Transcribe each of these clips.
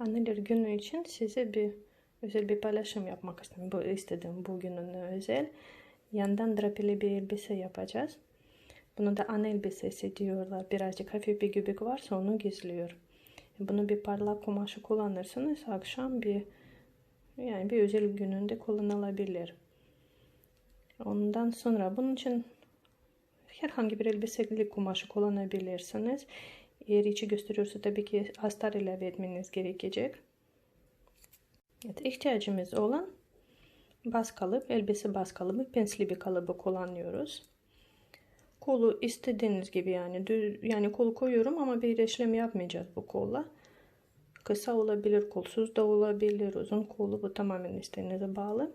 Anneler günü için size bir özel bir paylaşım yapmak istedim. Bu istedim bugünün özel. Yandan drapeli bir elbise yapacağız. Bunu da anne elbisesi diyorlar. Birazcık hafif bir göbek varsa onu gizliyor. Bunu bir parlak kumaşı kullanırsınız. Akşam bir yani bir özel gününde kullanılabilir. Ondan sonra bunun için herhangi bir elbiselik kumaşı kullanabilirsiniz. Eğer içi gösteriyorsa tabii ki astar ilave etmeniz gerekecek. Evet, ihtiyacımız olan baz kalıp, elbise baz kalıbı, pensli bir kalıbı kullanıyoruz. Kolu istediğiniz gibi yani düz, yani kolu koyuyorum ama bir işlem yapmayacağız bu kolla. Kısa olabilir, kolsuz da olabilir, uzun kolu bu tamamen isteğinize bağlı.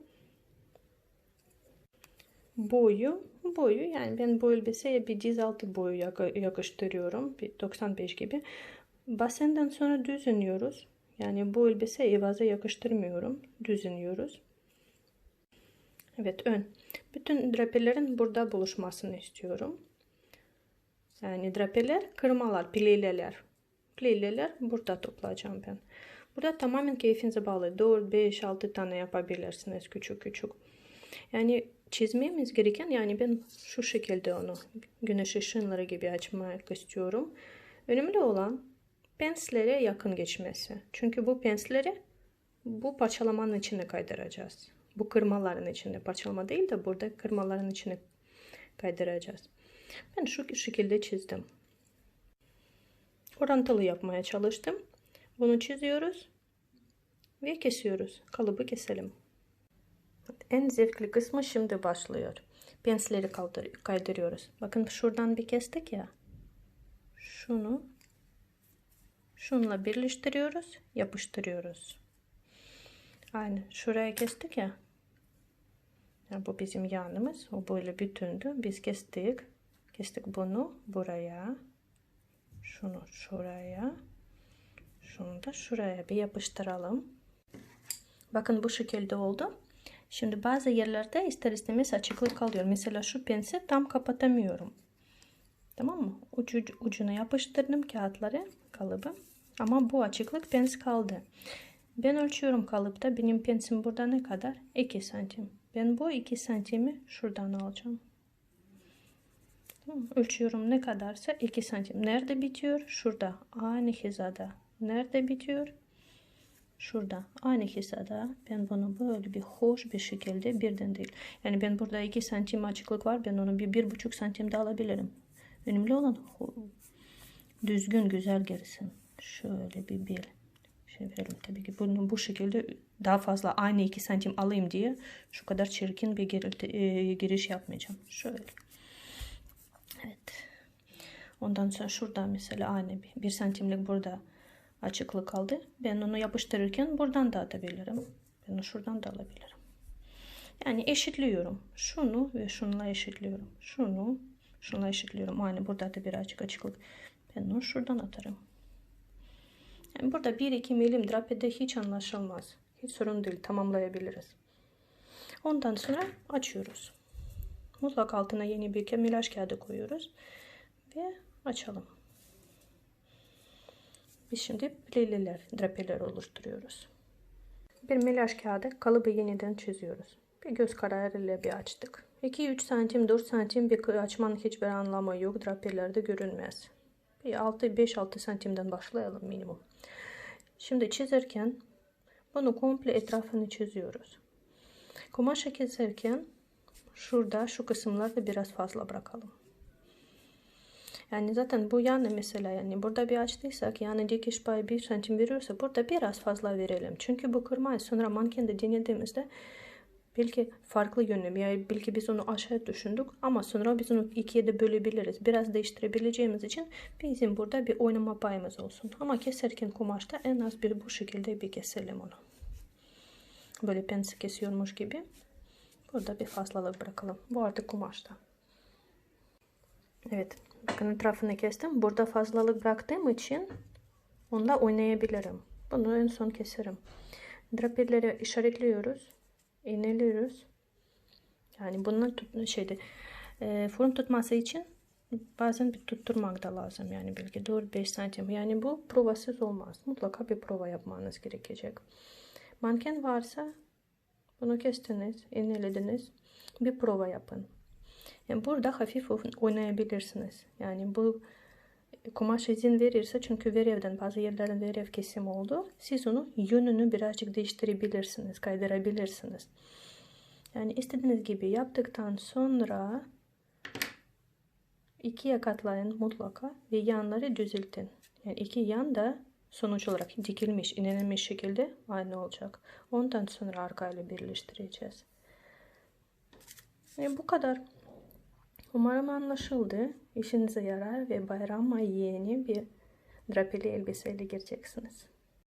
Boyu, boyu yani ben bu elbiseye bir diz altı boyu yakıştırıyorum. Bir 95 gibi. Basenden sonra düz iniyoruz. Yani bu elbise evaza yakıştırmıyorum. Düz iniyoruz. Evet ön. Bütün drapeler'in burada buluşmasını istiyorum. Yani drapeler, kırmalar, plileler. Plileler burada toplayacağım ben. Burada tamamen keyfinize bağlı. 4, 5, 6 tane yapabilirsiniz küçük küçük. Yani çizmemiz gereken yani ben şu şekilde onu güneş ışınları gibi açmak istiyorum. Önemli olan penslere yakın geçmesi. Çünkü bu pensleri bu parçalamanın içine kaydıracağız. Bu kırmaların içinde parçalama değil de burada kırmaların içine kaydıracağız. Ben şu şekilde çizdim. Orantılı yapmaya çalıştım. Bunu çiziyoruz ve kesiyoruz. Kalıbı keselim. En zevkli kısmı şimdi başlıyor. Pensleri kaydırıyoruz. Bakın şuradan bir kestik ya. Şunu şunla birleştiriyoruz, yapıştırıyoruz. Aynı şuraya kestik ya. Yani bu bizim yanımız. O böyle bütündü. Biz kestik. Kestik bunu buraya. Şunu şuraya. Şunu da şuraya bir yapıştıralım. Bakın bu şekilde oldu. Şimdi bazı yerlerde ister istemez açıklık kalıyor. Mesela şu pensi tam kapatamıyorum. Tamam mı? Ucu, ucuna yapıştırdım kağıtları kalıbı. Ama bu açıklık pens kaldı. Ben ölçüyorum kalıpta. Benim pensim burada ne kadar? 2 santim. Ben bu 2 santimi şuradan alacağım. Ölçüyorum ne kadarsa 2 santim. Nerede bitiyor? Şurada. Aynı hizada. Nerede bitiyor? Şurada. Aynı hizada. Ben bunu böyle bir hoş bir şekilde birden değil. Yani ben burada 2 santim açıklık var. Ben onu bir, bir buçuk santimde alabilirim. Önemli olan düzgün güzel gerisin. Şöyle bir şey verelim. Tabii ki bunu bu şekilde daha fazla aynı 2 santim alayım diye şu kadar çirkin bir girilti, e, giriş yapmayacağım. Şöyle. Evet. Ondan sonra şurada mesela aynı bir, bir santimlik burada açıklık kaldı. Ben onu yapıştırırken buradan da atabilirim. Ben şuradan da alabilirim. Yani eşitliyorum. Şunu ve şunla eşitliyorum. Şunu şunla eşitliyorum. Aynı burada da birazcık açıklık. Ben onu şuradan atarım. Yani burada 1-2 milim drapede hiç anlaşılmaz. Hiç sorun değil. Tamamlayabiliriz. Ondan sonra açıyoruz. Mutlak altına yeni bir milaj kağıdı koyuyoruz. Ve açalım. Biz şimdi plileler, drapeler oluşturuyoruz. Bir milaj kağıdı kalıbı yeniden çiziyoruz. Bir göz kararıyla bir açtık. 2-3 santim 4 santim bir açmanın hiçbir anlamı yok. Drapelerde görünmez. Bir 6-5-6 santimden başlayalım minimum. Şimdi çizerken bunu komple etrafını çiziyoruz. Kumaşı keserken şurada şu kısımlarda biraz fazla bırakalım. Yani zaten bu yani mesela yani burada bir açtıysak yani dikiş payı 1 santim veriyorsa burada biraz fazla verelim. Çünkü bu kırmayı sonra mankende denediğimizde belki farklı yönlü yani belki biz onu aşağı düşündük ama sonra biz onu ikiye de bölebiliriz. Biraz değiştirebileceğimiz için bizim burada bir oynama payımız olsun. Ama keserken kumaşta en az bir bu şekilde bir keselim onu. Böyle pensi kesiyormuş gibi. Burada bir fazlalık bırakalım. Bu artık kumaşta. Evet. Bakın etrafını kestim. Burada fazlalık bıraktığım için onda oynayabilirim. Bunu en son keserim. Drapeleri işaretliyoruz. İğneliyoruz. Yani bunlar tut şeyde e, form tutması için Bazen bir tutturmak da lazım yani belki 4-5 santim. Yani bu provasız olmaz. Mutlaka bir prova yapmanız gerekecek. Manken varsa bunu kestiniz, iğnelediniz. Bir prova yapın. Yani burada hafif oynayabilirsiniz. Yani bu kumaş izin verirse çünkü verevden bazı yerlerden verev kesim oldu. Siz onu yönünü birazcık değiştirebilirsiniz, kaydırabilirsiniz. Yani istediğiniz gibi yaptıktan sonra ikiye katlayın mutlaka ve yanları düzeltin. Yani iki yan da sonuç olarak dikilmiş, inenilmiş şekilde aynı olacak. Ondan sonra arkayla birleştireceğiz. Ve bu kadar. Umarım anlaşıldı. İşinize yarar ve bayram ayı yeni bir drapeli elbiseyle gireceksiniz.